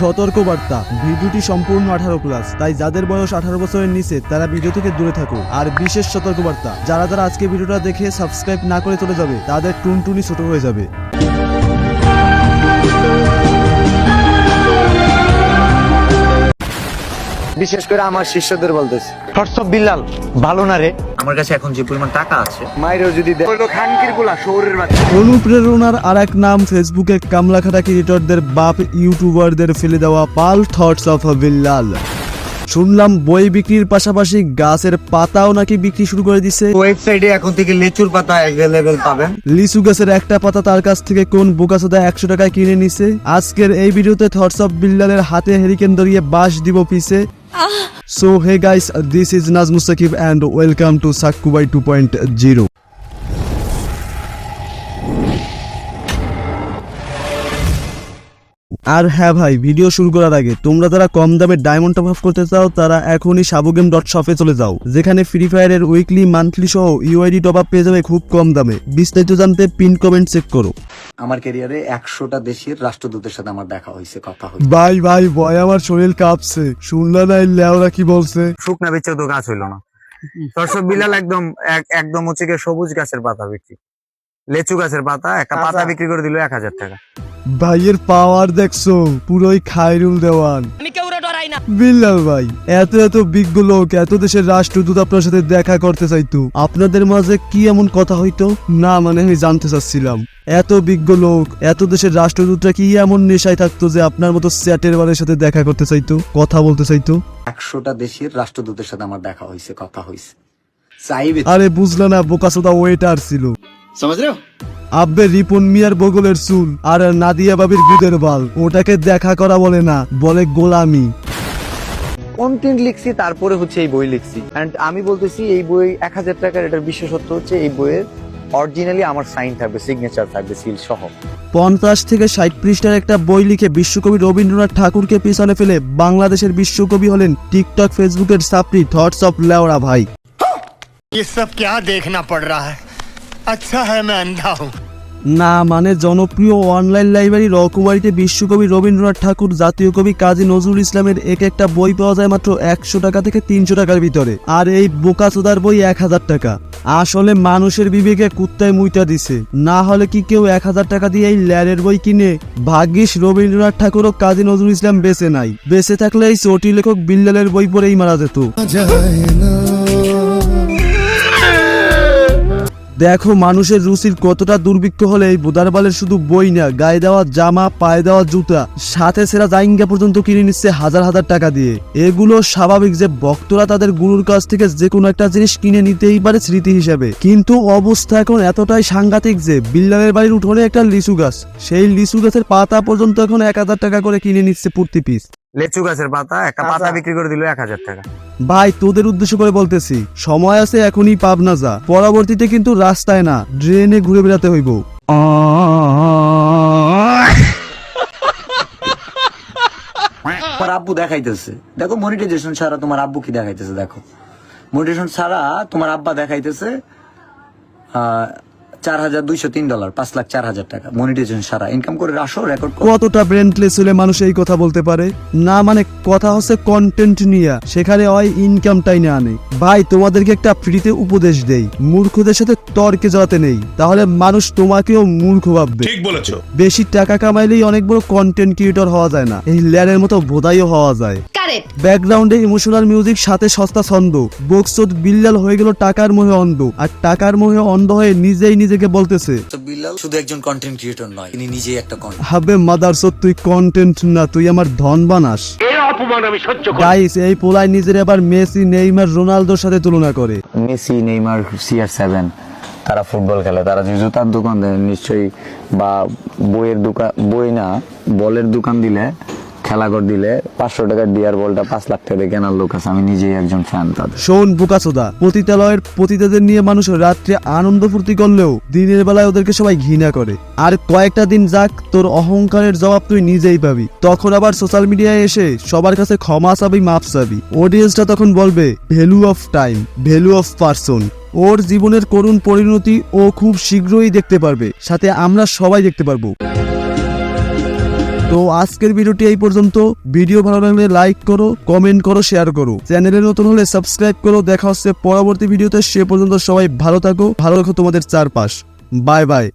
সতর্কবার্তা। ভিডিওটি সম্পূর্ণ আঠারো প্লাস তাই যাদের বয়স আঠারো বছরের নিচে, তারা ভিডিও থেকে দূরে থাকুক আর বিশেষ সতর্কবার্তা, যারা তারা আজকে ভিডিওটা দেখে সাবস্ক্রাইব না করে চলে যাবে, তাদের টুনটুনি ছোট হয়ে যাবে। বিশেষ করে আমার শিষ্যদের বলতেছি। হোয়াটসঅ্যাপ বিল্লাল ভালো না রে? আমার কাছে এখন যে পরিমাণ টাকা আছে। মাইরেও যদি দেয় খানকিরগুলা শহরের বাচ্চা। অনুপ্রেরণার আর এক নাম ফেসবুকে কামলাখাটা ক্রিয়েটরদের বাপ ইউটিউবারদের ফেলে দেওয়া পাল থটস অফ বিল্লাল শুনলাম বই বিক্রির পাশাপাশি গাছের পাতাও নাকি বিক্রি শুরু করে দিছে। ওয়েবসাইটে এখন থেকে লিচুর পাতা অ্যাভেলেবেল পাবেন। লিচু গাছের একটা পাতা তার কাছ থেকে কোন বোকাসোদা একশো টাকায় কিনে নিছে? আজকের এই ভিডিওতে থটস অফ বিল্লালের হাতে হেরিকেন ধরিয়ে বাস দিব পিছে। So hey guys, this is Nazmusakib and welcome to Sakubai 2.0. আর হ্যাঁ ভাই ভিডিও শুরু করার আগে তোমরা যারা কম দামে ডায়মন্ড টপ আপ করতে চাও তারা এখনই সাবু গেম ডট শপে চলে যাও যেখানে ফ্রি ফায়ারের উইকলি মান্থলি সহ ইউআইডি টপ আপ পেয়ে যাবে খুব কম দামে। বিস্তারিত জানতে পিন কমেন্ট চেক করো। আমার ক্যারিয়ারে একশোটা দেশের রাষ্ট্রদূতের সাথে আমার দেখা হয়েছে কথা হয়েছে। ভাই ভাই ভয় আমার শরীর কাঁপছে। শুনলা নাই লেওরা কি বলছে? শুকনা বেচেও তো গাছ হইল না। দর্শক বিলাল একদম এক- একদম হচ্ছে গিয়ে সবুজ গাছের পাতা বিক্রি। লেচু গাছের পাতা একটা পাতা বিক্রি করে দিল এক হাজার টাকা। ভাইয়ের পাওয়ার দেখছ? পুরোই খায়রুল দেওয়ান। আমি কেউ ডরাই না। বিল্লাল ভাই এত এত বিজ্ঞ লোক এত দেশের রাষ্ট্রদূত আপনার সাথে দেখা করতে চাইতো। আপনাদের মাঝে কি এমন কথা হইতো? না মানে আমি জানতে চাচ্ছিলাম। এত বিজ্ঞ লোক এত দেশের রাষ্ট্রদূতরা কি এমন নেশায় থাকতো যে আপনার মতো স্যাটের বারের সাথে দেখা করতে চাইতো কথা বলতে চাইতো? একশোটা দেশের রাষ্ট্রদূতের সাথে আমার দেখা হয়েছে কথা হয়েছে চাইবে আরে বুঝলা না বোকাসোদা ওয়েটার ছিল। আব্বে রিপন মিয়ার বগলের চুল আর নাদিয়া বাবির গুদের বাল ওটাকে দেখা করা বলে না বলে গোলামি কন্টেন্ট লিখছি তারপরে হচ্ছে এই বই লিখছি এন্ড আমি বলতেছি এই বই এক হাজার টাকার এটার বিশেষত্ব হচ্ছে এই বইয়ের অরিজিনালি আমার সাইন থাকবে সিগনেচার থাকবে সিল সহ পঞ্চাশ থেকে ষাট পৃষ্ঠার একটা বই লিখে বিশ্বকবি রবীন্দ্রনাথ ঠাকুরকে পিছনে ফেলে বাংলাদেশের বিশ্বকবি হলেন টিকটক ফেসবুকের সাপ্রি থটস অফ লেওরা ভাই ये सब क्या देखना पड़ रहा है আচ্ছা হ্যাঁ ম্যাম দাও। না মানে জনপ্রিয় অনলাইন লাইব্রেরি রকুমারিতে বিশ্বকবি রবীন্দ্রনাথ ঠাকুর জাতীয় কবি কাজী নজরুল ইসলামের এক একটা বই পাওয়া যায় মাত্র একশো টাকা থেকে তিনশো টাকার ভিতরে। আর এই বোকাচোদার বই এক হাজার টাকা। আসলে মানুষের বিবেকে কুত্তায় মুইতা দিছে। না হলে কি কেউ এক হাজার টাকা দিয়ে এই ল্যারের বই কিনে? ভাগ্যিস রবীন্দ্রনাথ ঠাকুর ও কাজী নজরুল ইসলাম বেঁচে নাই। বেঁচে থাকলে এই চটি লেখক বিল্লালের বই পড়েই মারা যেত। দেখো, মানুষের রুচির কতটা দুর্ভিক্ষ হলে এই বোদারবালের শুধু বই না, গায়ে দেওয়া জামা, পায়ে দেওয়া জুতা, সাথে সেরা জাইঙ্গা পর্যন্ত কিনে নিচ্ছে হাজার হাজার টাকা দিয়ে। এগুলো স্বাভাবিক যে ভক্তরা তাদের গুরুর কাছ থেকে যে কোনো একটা জিনিস কিনে নিতেই পারে স্মৃতি হিসেবে। কিন্তু অবস্থা এখন এতটাই সাংঘাতিক যে বিল্লালের বাড়ির উঠোনে একটা লিচু গাছ, সেই লিচু গাছের পাতা পর্যন্ত এখন এক হাজার টাকা করে কিনে নিচ্ছে প্রতি পিস। লেচু গাছের পাতা একটা পাতা। বিক্রি করে দিল এক হাজার টাকা। ভাই তোদের উদ্দেশ্য করে বলতেছি সময় আছে এখনই পাবনা যা। পরবর্তীতে কিন্তু রাস্তায় না ড্রেনে ঘুরে বেড়াতে হইব। তোমার আব্বু দেখাইতেছে। দেখো মনিটাইজেশন ছাড়া তোমার আব্বু কি দেখাইতেছে দেখো। মনিটাইজেশন ছাড়া তোমার আব্বা দেখাইতেছে চার হাজার দুইশো তিন ডলার পাঁচ লাখ চার হাজার টাকা। মনিটাইজেশন সারা ইনকাম করে রাসো রেকর্ড কতটা হলে মানুষ এই কথা বলতে পারে? না মানে কথা হচ্ছে কন্টেন্ট নিয়ে সেখানে হয় ইনকামটাই না আনে। ভাই তোমাদেরকে একটা ফ্রিতে উপদেশ দেই মূর্খদের সাথে তর্কে জড়াতে নেই তাহলে মানুষ তোমাকেও মূর্খ ভাববে। ঠিক বলেছ। বেশি টাকা কামাইলেই অনেক বড় কন্টেন্ট ক্রিয়েটর হওয়া যায় না এই ল্যাডের মতো বোধাইও হওয়া যায়। ব্যাকগ্রাউন্ডে ইমোশনাল মিউজিক সাথে সস্তা ছন্দ। বকসদ বিল্লাল হয়ে গেল টাকার মোহে অন্ধ। আর টাকার মোহে অন্ধ হয়ে নিজেই নিজেকে বলতেছে বিল্লাল শুধু একজন কন্টেন্ট ক্রিয়েটর নয় তিনি নিজেই একটা কন্টেন্ট হাবে তুই কন্টেন্ট না তুই আমার ধন বানাস। গাইস এই পোলায় নিজের আবার মেসি নেইমার রোনালদোর সাথে তুলনা করে। মেসি নেইমার সিআর সেভেন তারা ফুটবল খেলে তারা যে জুতার দোকান দেয় নিশ্চয়ই বা বইয়ের দোকান বই না বলের দোকান দিলে খেলাঘর দিলে পাঁচশো টাকার ডিয়ার বলটা পাঁচ লাখ টাকা কেনার লোক আছে। আমি নিজেই একজন ফ্যান তাদের। শোন পতিতালয়ের পতিতাদের নিয়ে মানুষ রাত্রে আনন্দ ফুর্তি করলেও দিনের বেলায় ওদেরকে সবাই ঘৃণা করে। আর কয়েকটা দিন যাক, তোর অহংকারের জবাব তুই নিজেই পাবি। তখন আবার সোশ্যাল মিডিয়ায় এসে সবার কাছে ক্ষমা চাবি, মাপ চাবি। অডিয়েন্সটা তখন বলবে value of time value of person ওর জীবনের করুণ পরিণতি ও খুব শীঘ্রই দেখতে পারবে। সাথে আমরা সবাই দেখতে পারব। তো আজকের ভিডিওটি এই পর্যন্ত। ভিডিও ভালো লাগলে লাইক করো কমেন্ট করো শেয়ার করো। চ্যানেলে নতুন হলে সাবস্ক্রাইব করো। দেখা হচ্ছে পরবর্তী ভিডিওতে। সে পর্যন্ত সবাই ভালো থাকো, ভালো রাখো তোমাদের চারপাশ। Bye bye